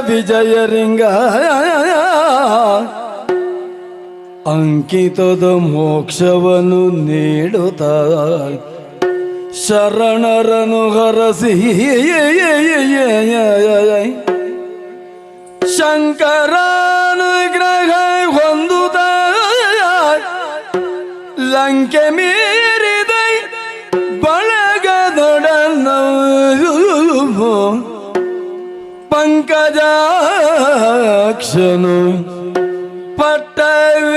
ವಿಜಯರಿಂಗ ಅಂಕಿತದ ಮೋಕ್ಷವನ್ನು ನೀಡುತ್ತ ಶರಣರನು ಹರಸಿ. ಶಂಕರಾನುಗ್ರಹ ಹೊಂದುತ್ತ. ಲಂಕೆ ಮೀರಿದ ക്ഷണം പട്ടവേരിന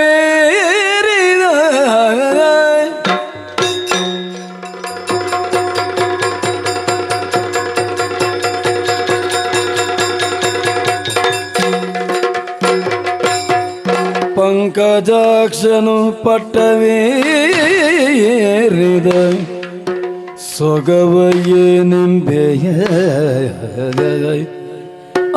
പങ്കജാക്ഷനു പട്ടവേരിത സ്വകവയെ നിമ്പയ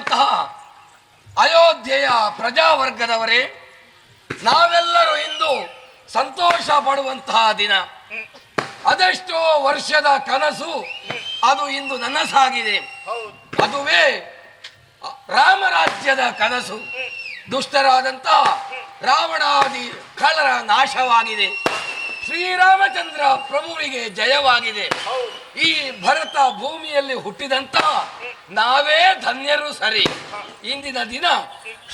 ಸೇರಿರುವಂತಹ ಅಯೋಧ್ಯೆಯ ಪ್ರಜಾವರ್ಗದವರೇ, ನಾವೆಲ್ಲರೂ ಇಂದು ಸಂತೋಷ ಪಡುವಂತಹ ದಿನ. ಅದೆಷ್ಟೋ ವರ್ಷದ ಕನಸು ಅದು ಇಂದು ನನಸಾಗಿದೆ. ಅದುವೇ ರಾಮರಾಜ್ಯದ ಕನಸು. ದುಷ್ಟರಾದಂತಹ ರಾವಣಾದಿ ಕಳರ ನಾಶವಾಗಿದೆ. ಶ್ರೀರಾಮಚಂದ್ರ ಪ್ರಭುವಿಗೆ ಜಯವಾಗಿದೆ. ಈ ಭರತ ಭೂಮಿಯಲ್ಲಿ ಹುಟ್ಟಿದಂತ ನಾವೇ ಧನ್ಯರು ಸರಿ. ಇಂದಿನ ದಿನ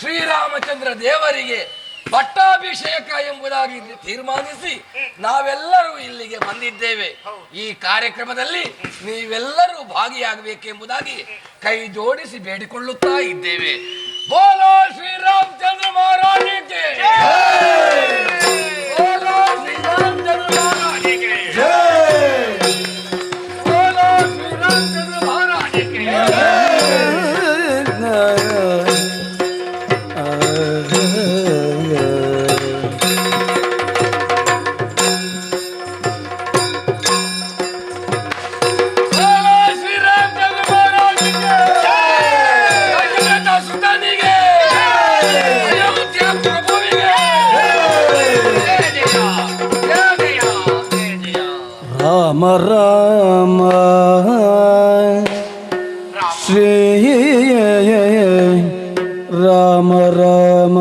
ಶ್ರೀರಾಮಚಂದ್ರ ದೇವರಿಗೆ ಪಟ್ಟಾಭಿಷೇಕ ಎಂಬುದಾಗಿ ತೀರ್ಮಾನಿಸಿ ನಾವೆಲ್ಲರೂ ಇಲ್ಲಿಗೆ ಬಂದಿದ್ದೇವೆ. ಈ ಕಾರ್ಯಕ್ರಮದಲ್ಲಿ ನೀವೆಲ್ಲರೂ ಭಾಗಿಯಾಗಬೇಕೆಂಬುದಾಗಿ ಕೈ ಜೋಡಿಸಿ ಬೇಡಿಕೊಳ್ಳುತ್ತಾ ಇದ್ದೇವೆ. ಬೋಲೋ ಶ್ರೀರಾಮಚಂದ್ರ ಮಹಾರಾಜಕ್ಕೆ ರಾಮ ರಾಮ ಶ್ರೀ ರಾಮ ರಾಮ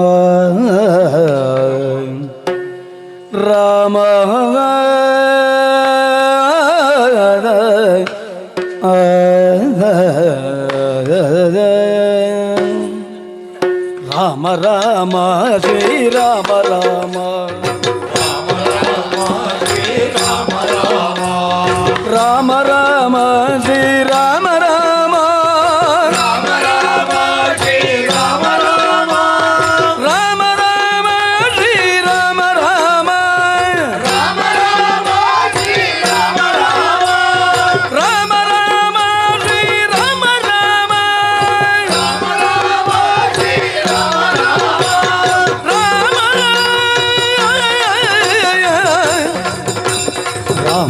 ರಾಮ ರಾಮ ರಾಮ ಶ್ರೀ ರಾಮ ರಾಮ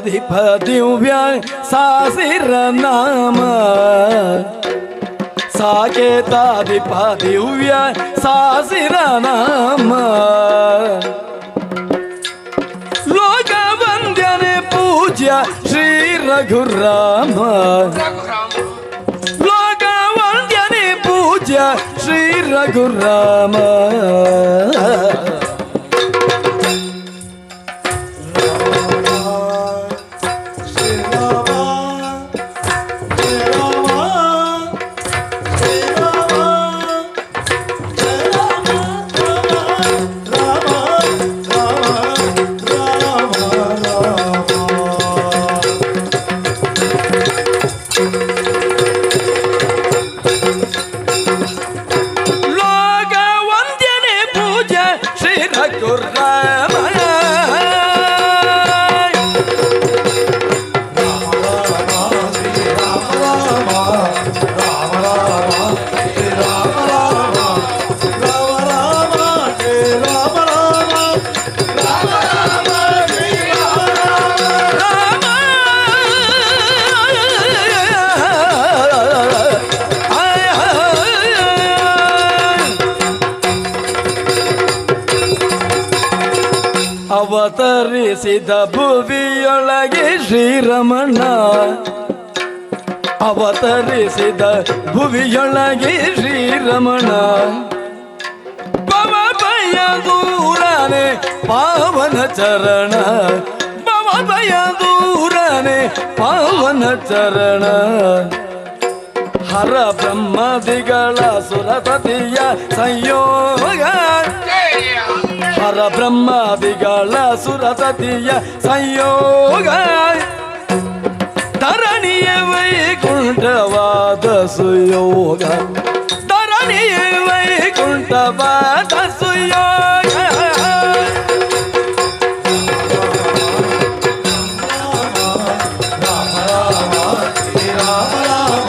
दिव्य सासिर नाम साकेताधिप व्या सासिर नाम लोग वंद्य ने पूजा श्री रघुराम। लोग वंद्य ने पूजा श्री रघुराम। ಅವತರಿಸಿದ ಭುವಿಯೊಳಗೆ ಶ್ರೀರಮಣ. ಅವತರಿಸಿದ ಭುವಿಯೊಳಗೆ ಶ್ರೀರಮಣ. ಪವ ದೂರನೆ ಪಾವನ ಚರಣ. ಪವ ದೂರನೆ ಪಾವನ ಚರಣ. ಹರ ಬ್ರಹ್ಮದಿಗಳ ಸುರಪತಿಯ ಸಂಯೋಗ. ಹರ ಬ್ರಹ್ಮಾದಿಗಳ ಸುರಸತಿಯ ಸಂಯೋಗ ಧರಣಿಯ ವೈಕುಂಠವಾದ ಸುಯೋಗ ಧರಣಿಯ ವೈಕುಂಠವಾದ ಸುಯೋಗ ರಾಮ ರಾಮ ಶ್ರೀರಾಮ ರಾಮ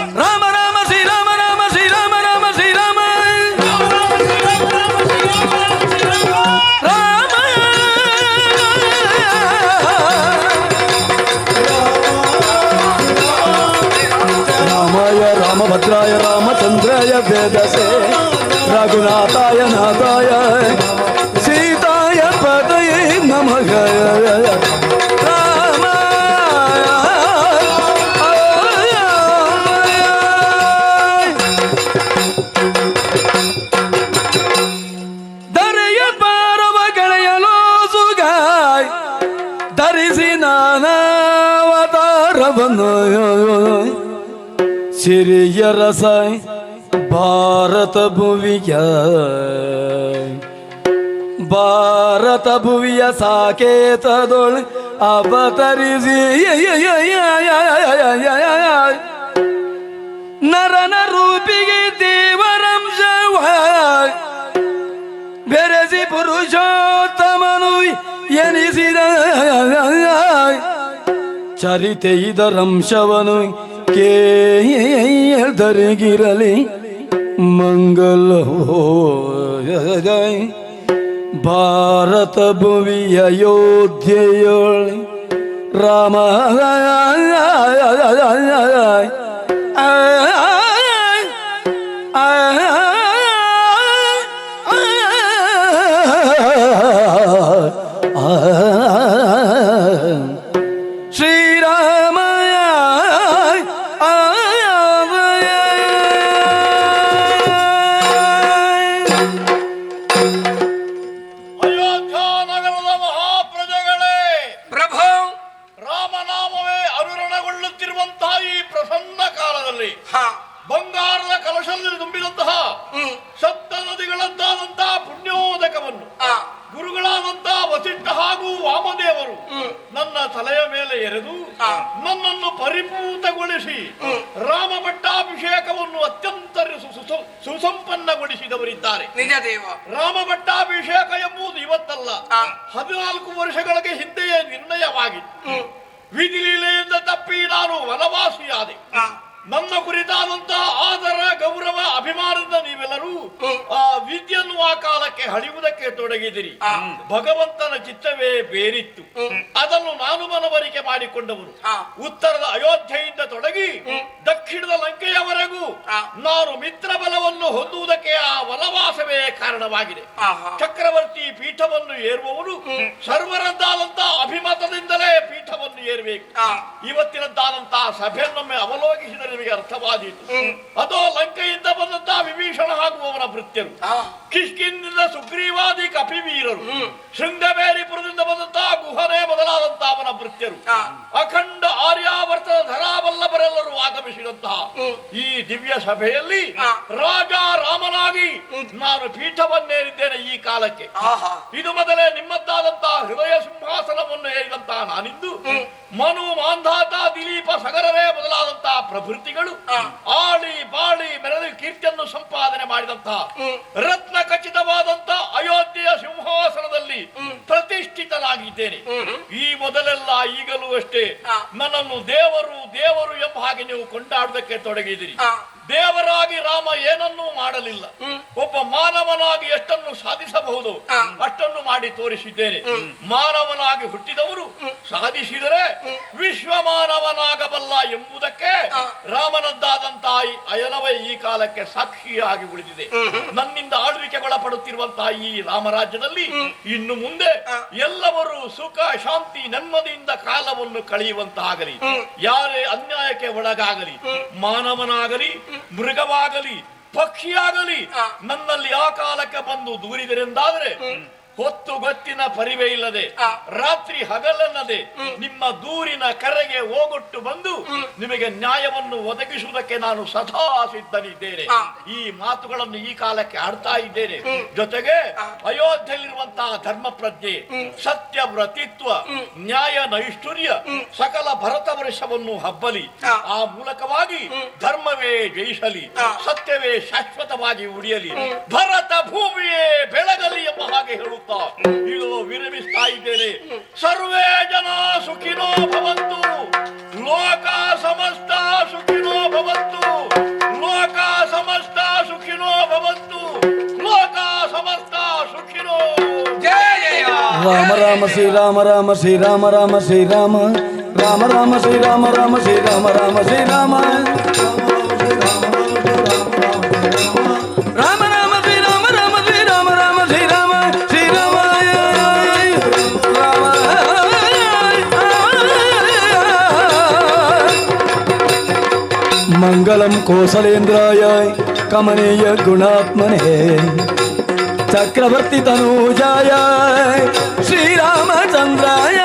ಸಿರಿಯ ರಸ ಭಾರತ ಭುವಿಯ ಭಾರತ ಭುವಿಯ ಸಾಕೇತದೊಳ್ ಅವತರಿಸಿ ನರನ ರೂಪಿಗೆ ದೇವರಂಶವ ಬೆರೆಸಿ ಪುರುಷೋತ್ತಮನು ಎನಿಸಿದ ಚರಿತೆ ಇದರಂಶವನು ಕೇದರಿಗಿರಲಿ ಮಂಗಲ ಭಾರತ ಭುವಿಯ ಯೋಧ್ಯೆಯೋಳಿ ರಾಮ. ಪರಿಪೂತಗೊಳಿಸಿ ರಾಮ ಭಟ್ಟಾಭಿಷೇಕವನ್ನು ಅತ್ಯಂತ ಸುಸಂಪನ್ನಗೊಳಿಸಿದವರಿದ್ದಾರೆ. ನಿಜ ದೇವ. ರಾಮ ಭಟ್ಟಾಭಿಷೇಕ ಎಂಬುದು ಇವತ್ತಲ್ಲ. ಹದಿನಾಲ್ಕು ವರ್ಷಗಳಿಗೆ ಹಿಂದೆಯೇ ನಿರ್ಣಯವಾಗಿತ್ತು. ವಿಧಿಲೀಲೆಯಿಂದ ತಪ್ಪಿ ನಾನು ವನವಾಸಿಯಾದೆ. ನನ್ನ ಕುರಿತಾದಂತಹ ಆದರ ಗೌರವ ಅಭಿಮಾನದಿಂದ ನೀವೆಲ್ಲರೂ ಆ ಕಾಲಕ್ಕೆ ಹಳಿಯುವುದಕ್ಕೆ ತೊಡಗಿದಿರಿ. ಭಗವಂತನ ಚಿತ್ತವೇ ಬೇರಿತ್ತು. ಅದನ್ನು ನಾನು ಮನವರಿಕೆ ಮಾಡಿಕೊಂಡವರು ಉತ್ತರದ ಅಯೋಧ್ಯೆಯಿಂದ ತೊಡಗಿ ದಕ್ಷಿಣದ ಲಂಕೆಯವರೆಗೂ. ನಾನು ಮಿತ್ರ ಬಲವನ್ನು ಹೊಂದುವುದಕ್ಕೆ ಆ ವನವಾಸವೇ ಕಾರಣವಾಗಿದೆ. ಚಕ್ರವರ್ತಿ ಪೀಠವನ್ನು ಏರುವವರು ಸರ್ವರದ್ದಾದಂತಹ ಅಭಿಮತದಿಂದಲೇ ಪೀಠವನ್ನು ಏರಬೇಕು. ಇವತ್ತಿನದ್ದಾದಂತಹ ಸಭೆಯನ್ನೊಮ್ಮೆ ಅವಲೋಕಿಸಿದರೆ ನಿಮಗೆ ಅರ್ಥವಾದೀತು. ಅದೋ ಲಂಕೆಯಿಂದ ಬಂದಂತಹ ವಿಭೀಷಣ ಹಾಗೂ ಅವನ ಭೃತ್ಯರು ಆ, ಕಿಷ್ಕಿಂದಿಂದ ಸುಗ್ರೀವಾದಿ ಕಪಿವೀರರು ಶೃಂಗಬೇರಿಪುರದಿಂದ ಬಂದಂತಹ ಗುಹನೇ ಮೊದಲಾದಂತಹ ಅವನ ಭೃತ್ಯರು ಅಖಂಡ ಆರ್ಯಾವರ್ತದ ಧರಾವಲ್ಲಭರೆಲ್ಲರೂ ಆಗಮಿಸಿದಂತಹ ಈ ದಿವ್ಯ ಸಭೆಯಲ್ಲಿ. ರಾಜ ರಾಮನಾಗಿ ನಾನು ಪೀಠವನ್ನೇರಿದ್ದೇನೆ ಈ ಕಾಲಕ್ಕೆ. ಇದು ಮೊದಲೇ ನಿಮ್ಮದ್ದಾದಂತಹ ಹೃದಯ ಸಿಂಹಾಸನವನ್ನು ಏರಿದಂತಹ ನಾನಿಂದು ಮನು ಮಾಂಧಾತ ದಿಲೀಪ ಸಗರರೇ ಮೊದಲಾದಂತಹ ಪ್ರಭೃತಿಗಳು ಆಳಿ ಬಾಳಿ ಮೆರೆದು ಕೀರ್ತಿಯನ್ನು ಸಂಪಾದನೆ ಮಾಡಿದಂತಹ ರತ್ನ ಖಚಿತವಾದಂತಹ ಅಯೋಧ್ಯೆಯ ಸಿಂಹಾಸನದಲ್ಲಿ ಪ್ರತಿಷ್ಠಿತನಾಗಿದ್ದೇನೆ. ಈ ಮೊದಲೆಲ್ಲ ಈಗಲೂ ಅಷ್ಟೇ. ನನ್ನನ್ನು ದೇವರು ದೇವರು ಎಂಬ ಹಾಗೆ ನೀವು ಕೊಂಡಾಡುವುದಕ್ಕೆ ತೊಡಗಿದಿರಿ. ದೇವರಾಗಿ ರಾಮ ಏನನ್ನೂ ಮಾಡಲಿಲ್ಲ. ಒಬ್ಬ ಮಾನವನಾಗಿ ಎಷ್ಟನ್ನು ಸಾಧಿಸಬಹುದು ಅಷ್ಟನ್ನು ಮಾಡಿ ತೋರಿಸಿದ್ದೇನೆ. ಮಾನವನಾಗಿ ಹುಟ್ಟಿದವರು ಸಾಧಿಸಿದರೆ ವಿಶ್ವ ಮಾನವನಾಗಬಲ್ಲ ಎಂಬುದಕ್ಕೆ ಈ ಅಯನವೇ ಈ ಕಾಲಕ್ಕೆ ಸಾಕ್ಷಿಯಾಗಿ ಉಳಿದಿದೆ. ನನ್ನಿಂದ ಆಳ್ವಿಕೆಗೊಳಪಡುತ್ತಿರುವಂತಹ ಈ ರಾಮರಾಜ್ಯದಲ್ಲಿ ಇನ್ನು ಮುಂದೆ ಎಲ್ಲವರು ಸುಖ ಶಾಂತಿ ನೆಮ್ಮದಿಯಿಂದ ಕಾಲವನ್ನು ಕಳೆಯುವಂತಾಗಲಿ. ಯಾರೇ ಅನ್ಯಾಯಕ್ಕೆ ಒಳಗಾಗಲಿ ಮಾನವನಾಗಲಿ ಮೃಗವಾಗಲಿ ಪಕ್ಷಿಯಾಗಲಿ. ನನ್ನಲ್ಲಿ ಆ ಕಾಲಕ್ಕೆ ಬಂದು ದೂರಿದರೆಂದಾದರೆ ಹೊತ್ತು ಗೊತ್ತಿನ ಪರಿವೆ ಇಲ್ಲದೆ ರಾತ್ರಿ ಹಗಲನ್ನದೆ ನಿಮ್ಮ ದೂರಿನ ಕರೆಗೆ ಹೋಗೊಟ್ಟು ಬಂದು ನಿಮಗೆ ನ್ಯಾಯವನ್ನು ಒದಗಿಸುವುದಕ್ಕೆ ನಾನು ಸದಾ ಸಿದ್ಧನಿದ್ದೇನೆ. ಈ ಮಾತುಗಳನ್ನು ಈ ಕಾಲಕ್ಕೆ ಆಡ್ತಾ ಇದ್ದೇನೆ. ಜೊತೆಗೆ ಅಯೋಧ್ಯೆಯಲ್ಲಿರುವಂತಹ ಧರ್ಮ ಪ್ರಜ್ಞೆ ಸತ್ಯ ವ್ರತಿತ್ವ ನ್ಯಾಯ ನೈಷ್ಠುರ್ಯ ಸಕಲ ಭರತ ವರ್ಷವನ್ನು ಹಬ್ಬಲಿ. ಆ. ಮೂಲಕವಾಗಿ ಧರ್ಮವೇ ಜಯಿಸಲಿ ಸತ್ಯವೇ ಶಾಶ್ವತವಾಗಿ ಉಳಿಯಲಿ. ಭರತ ಭೂಮಿಯೇ ಬೆಳಗಲಿ ಎಂಬ ಹಾಗೆ ಹೇಳುತ್ತಾ ಇದು ವಿರಮಿಸ್ತಾ ಇದ್ದೇನೆ ಸರ್ವೇ ಜನ ಸುಖಿನೋ ಭವಂತು. ಲೋಕ ಸಮಸ್ತ ಸುಖಿನೋ ಭವಂತು. ಲೋಕ ಸಮಸ್ತ ಸುಖಿನೋ ಭವಂತು. ಲೋಕ ಸಮಸ್ತ ಸುಖಿನೋ. ಜಯ ಜಯ ರಾಮ ರಾಮ ಶ್ರೀರಾಮ ರಾಮ ಶ್ರೀರಾಮ ರಾಮ ಶ್ರೀರಾಮ ರಾಮ. ರಾಮ ಶ್ರೀರಾಮ ರಾಮ ಶ್ರೀರಾಮ ರಾಮ ಶ್ರೀರಾಮ ರಾಮ. मङ्गलं कोसलेन्द्राय कमनीय गुणात्मने चक्रवर्तितनूजाय श्रीरामचन्द्राय